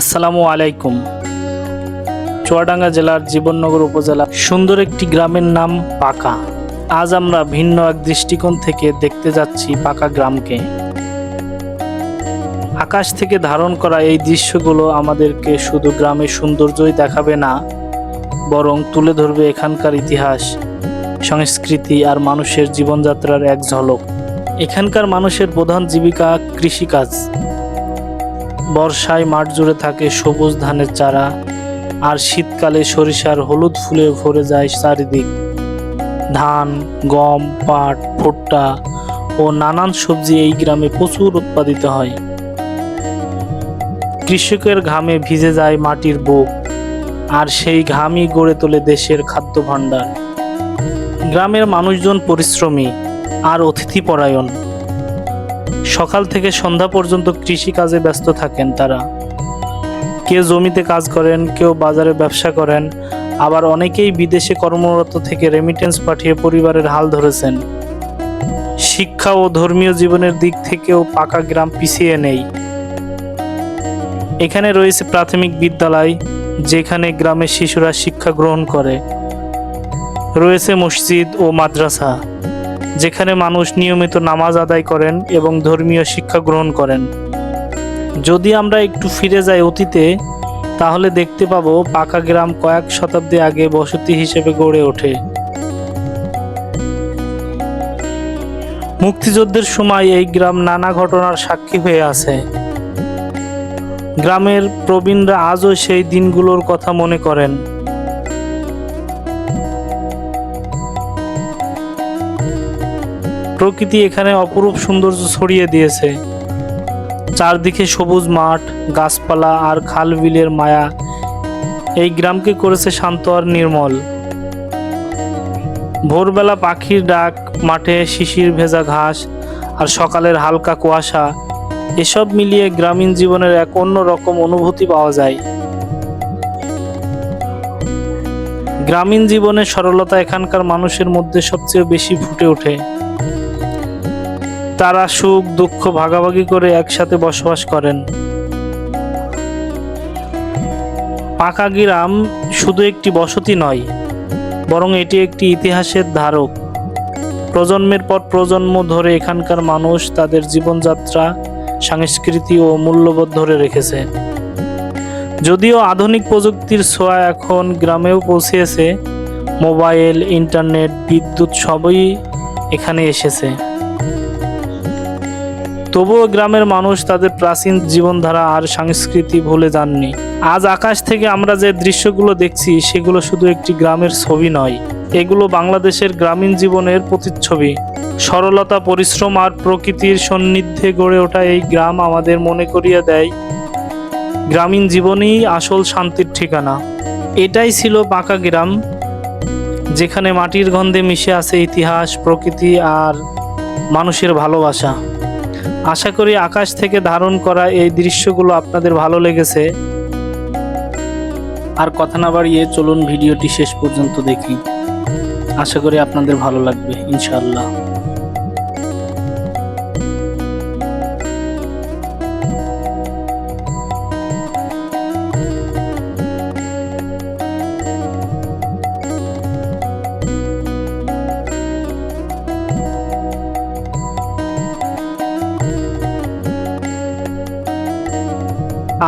আসসালামু আলাইকুম। চুয়াডাঙ্গা জেলার জীবননগর উপজেলা সুন্দর একটি গ্রামের নাম পাকা। আজ আমরা ভিন্ন এক দৃষ্টিকোণ থেকে দেখতে যাচ্ছি পাকা গ্রামকে। আকাশ থেকে ধারণ করা এই দৃশ্যগুলো আমাদেরকে শুধু গ্রামের সৌন্দর্যই দেখাবে না, বরং তুলে ধরবে এখানকার ইতিহাস, সংস্কৃতি আর মানুষের জীবনযাত্রার এক ঝলক। এখানকার মানুষের প্রধান জীবিকা কৃষিকাজ। বর্ষায় মাঠ জুড়ে থাকে সবুজ ধানের চারা, আর শীতকালে সরিষার হলুদ ফুলে ভরে যায় চারিদিক। ধান, গম, পাট, ভুট্টা ও নানান সবজি এই গ্রামে প্রচুর উৎপাদিত হয়। কৃষকের ঘামে ভিজে যায় মাটির বুক, আর সেই ঘামই গড়ে তোলে দেশের খাদ্য ভাণ্ডার গ্রামের মানুষজন পরিশ্রমী আর অতিথিপরায়ণ। সকাল থেকে সন্ধ্যা পর্যন্ত কৃষিকাজে ব্যস্ত থাকেন তারা। কেউ জমিতে কাজ করেন, কেউ বাজারে ব্যবসা করেন, আবার অনেকেই বিদেশে কর্মরত থেকে রেমিটেন্স পাঠিয়ে পরিবারের হাল ধরেছেন। শিক্ষা ও ধর্মীয় জীবনের দিক থেকেও পাকা গ্রাম পিছিয়ে নেই। এখানে রয়েছে প্রাথমিক বিদ্যালয়, যেখানে গ্রামের শিশুরা শিক্ষা গ্রহণ করে। রয়েছে মসজিদ ও মাদ্রাসা। যেখানে মানুষ নিয়মিত নামাজ আদায় করেন এবং ধর্মীয় শিক্ষা গ্রহণ করেন। যদি আমরা একটু ফিরে যাই অতীতে, তাহলে দেখতে পাবো পাকা গ্রাম কয়েক শতাব্দী আগে বসতি হিসেবে গড়ে ওঠে। মুক্তিযুদ্ধের সময় এই গ্রাম নানা ঘটনার সাক্ষী হয়ে আছে। গ্রামের প্রবীণরা আজও সেই দিনগুলোর কথা মনে করেন। প্রকৃতি এখানে অপরূপ সৌন্দর্য ছড়িয়ে দিয়েছে। চারদিকে সবুজ মাঠ, গাছপালা আর খাল বিলের মায়া। এই গ্রামকে করেছে শান্ত আর নির্মল। ভোরবেলা পাখির ডাক, মাঠে শিশির ভেজা ঘাস আর সকালের হালকা কুয়াশা, এসব মিলিয়ে গ্রামীণ জীবনের এক অন্য রকম অনুভূতি পাওয়া যায়। গ্রামীণ জীবনের সরলতা এখানকার মানুষের মধ্যে সবচেয়ে বেশি ফুটে ওঠে। তারা সুখ, দুঃখ ভাগাভাগি করে একসাথে বসবাস করেন। পাকা গ্রাম শুধু একটি বসতি নয়, বরং এটি একটি ইতিহাসের ধারক। প্রজন্মের পর প্রজন্ম ধরে এখানকার মানুষ তাদের জীবনযাত্রা, সংস্কৃতি ও মূল্যবোধ ধরে রেখেছে। যদিও আধুনিক প্রযুক্তির ছোঁয়া এখন গ্রামেও পৌঁছেছে, মোবাইল, ইন্টারনেট, বিদ্যুৎ সবই এখানে এসেছে। তবুও গ্রামের মানুষ তাদের প্রাচীন জীবনধারা আর সংস্কৃতি ভুলে যাননি। আজ আকাশ থেকে আমরা যে দৃশ্যগুলো দেখছি, সেগুলো শুধু একটি গ্রামের ছবি নয়। এগুলো বাংলাদেশের গ্রামীণ জীবনের প্রতিচ্ছবি। সরলতা, পরিশ্রম আর প্রকৃতির সান্নিধ্যে গড়ে ওঠা এই গ্রাম আমাদের মনে করিয়ে দেয়, গ্রামীণ জীবনই আসল শান্তির ঠিকানা। এটাই ছিল পাকা গ্রাম, যেখানে মাটির গন্ধে মিশে আছে ইতিহাস, প্রকৃতি আর মানুষের ভালোবাসা। আশা করি আকাশ থেকে ধারণ করা এই দৃশ্যগুলো আপনাদের ভালো লেগেছে। আর কথা না বাড়িয়ে চলুন ভিডিওটি শেষ পর্যন্ত দেখি। আশা করি আপনাদের ভালো লাগবে, ইনশাআল্লাহ।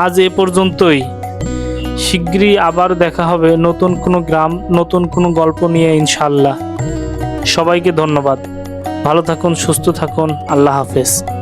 আজ এ পর্যন্তই। শীঘ্রই আবার দেখা হবে নতুন কোনো গ্রাম, নতুন কোনো গল্প নিয়ে ইনশাল্লাহ সবাইকে ধন্যবাদ। ভালো থাকুন, সুস্থ থাকুন। আল্লাহ হাফেজ।